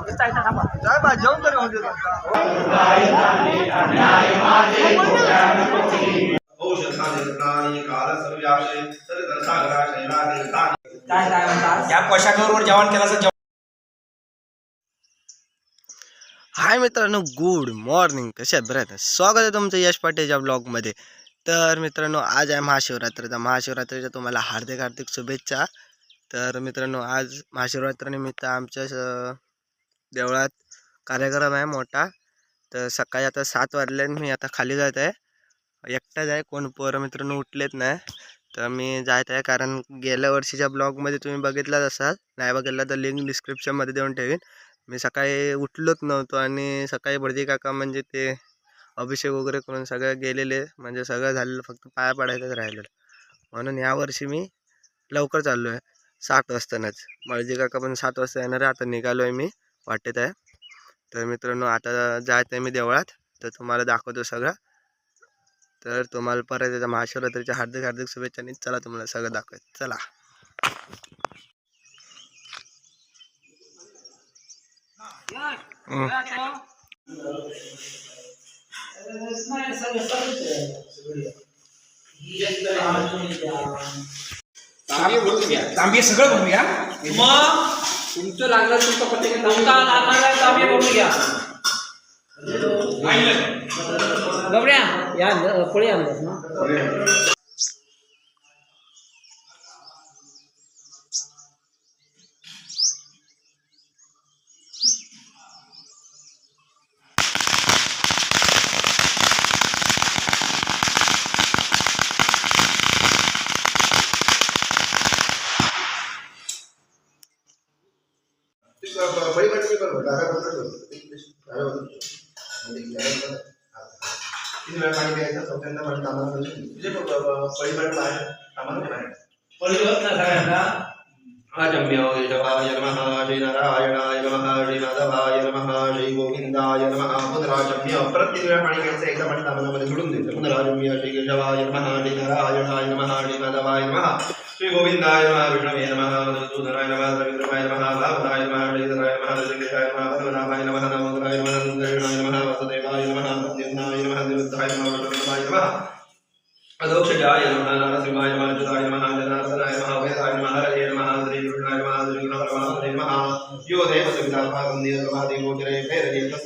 हाय मित्रांनो good morning कशा आहेत बरं स्वागत आहे तुमचं यश पाटेच्या मध्ये तर मित्रांनो आज आहे महाशिवरात्रीचा महाशिवरात्रीच्या तुम्हाला हार्दिक हार्दिक शुभेच्छा तर मित्रांनो आज महाशिवरात्रीनिमित्त आमच्या देवळात कार्यक्रम आहे मोठा तर सकाळी आता सात वाजले मी आता खाली जात आहे एकटाच आहे कोण पोर मित्रांनो उठलेत नाही तर मी जात आहे कारण गेल्या वर्षीच्या ब्लॉगमध्ये तुम्ही बघितलाच असाल नाही बघितला तर लिंक डिस्क्रिप्शनमध्ये देऊन ठेवीन मी सकाळी उठलोच नव्हतो आणि सकाळी भडजी काका म्हणजे ते अभिषेक वगैरे करून सगळं गेलेले म्हणजे सगळं झालेलं फक्त पाया पडायचंच राहिलेलं म्हणून यावर्षी मी लवकर चाललो आहे सात वाजतानाच बळजी काका पण सात वाजता येणार आहे आता निघालो आहे मी वाटत आहे तर मित्रांनो आता जायचं आहे मी देवळात तर तुम्हाला दाखवतो सगळं तर तुम्हाला परत येतं महाशिवरात्रीच्या हार्दिक हार्दिक शुभेच्छांनी चला तुम्हाला सगळं दाखवत चला सगळं बनवूया तुमचं लागलं तुमचं प्रत्येक आम्ही बघू घ्या गबड्या या पळी आणलं ना किसी बार पानी पिया था सबसे अंदर बड़े तो, तो सामान होते तो हैं मुझे बड़ी बड़े बाहर सामान होते हैं बड़ी बात ना था ना अजम्यो जपाय नमः श्री नारायणाय नमः श्री माधवाय नमः श्री गोविंदाय नमः नम प्रत्येक नम घ्यायचं एकदा पाणी दामनामध्ये सोडून द्यायचं पुनराजम्य श्री केशवाय नमः श्री नारायणाय नमः श्री माधवाय नमः श्री गोविंदाय नमः विष्णवे नमः मधुसूदनाय नमः रविन्द्राय नमः भावनाय नमः श्रीधराय नमः श्रीकृष्णाय नमः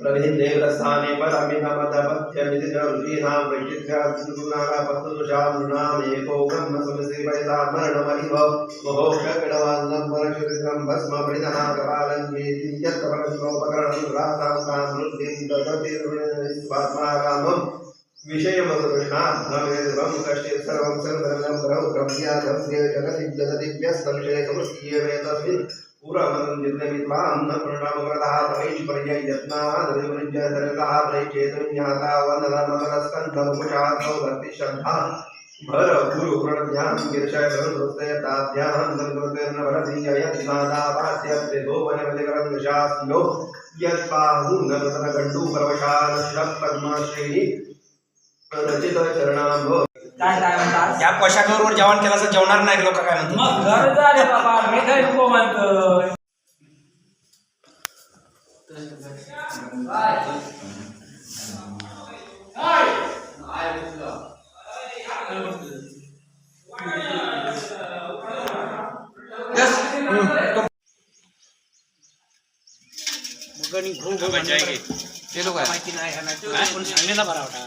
प्रविधिदेवरस्थाने परमिदमदपत्यमिदिनऋषीणां वैचित्र्यादिशुनापस्तुषामृणामेकोब्रह्मसमस्त्रीपरितामरणमरिभोक्षकिडवान्नं परशुरिकम्भस्मपरिणहाकपालङ्गेति यत्तपरस्योपकरणसुरासान्तामृद्धिन्दतिर्विश्वात्मारामं विषयमसुकृष्णात्मवेदं कश्चित् सर्वं सर्वं ब्रह्म ब्रह्म जगति जगदिव्यः संशयसमुष्येवेतस्मिन् पूर्वमदं चिन्तयित्वा अन्नपूर्णामगरदाहतमैश्वर्य यत्नादविवृज्य सरलः परिचेतुज्ञाता वन्दनमगरस्कन्धमुपशान्तौ भक्तिश्रद्धा भर गुरु प्रणध्यां गिरिशगरुदुस्तयताभ्यां सङ्कृतिर्न भरति ययत्नादापास्यत्ते गोवनमधिकरं दशास्यो यत्पाहूनमृतनगण्डूपरवशानश्रः पद्माश्रेणी रचितचरणाम्भो काय या पोशाखावर जेवण केलं असं जेवणार नाही लोक काय म्हणतो मग गरज आहे बाबा मी काय नको म्हणतोय ते लोक माहिती नाही सांगले ना बरा वाटा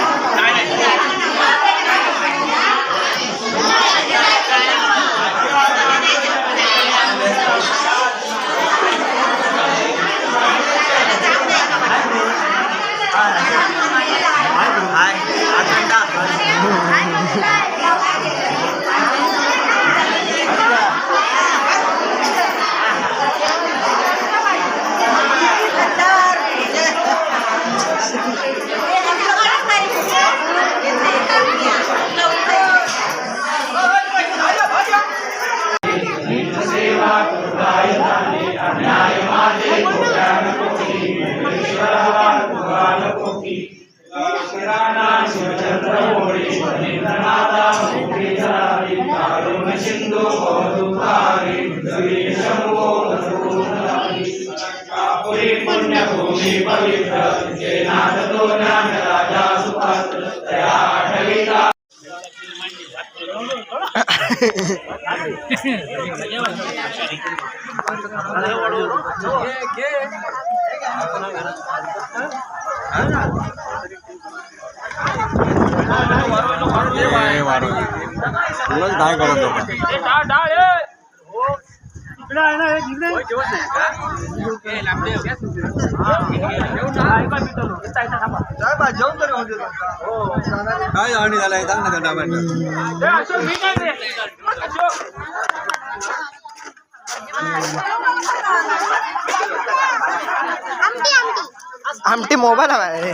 भूमि पवित्र सेनाथतो नाथ राजा सुपात्रतया आठविता वारो वारो काय करत होता đây này dính đây làm đều काय आणि झालं आहे सांग ना त्यांना आमटी मोबाईल हवा आहे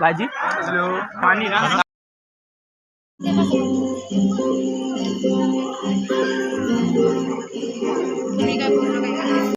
Baji? Halo. Pani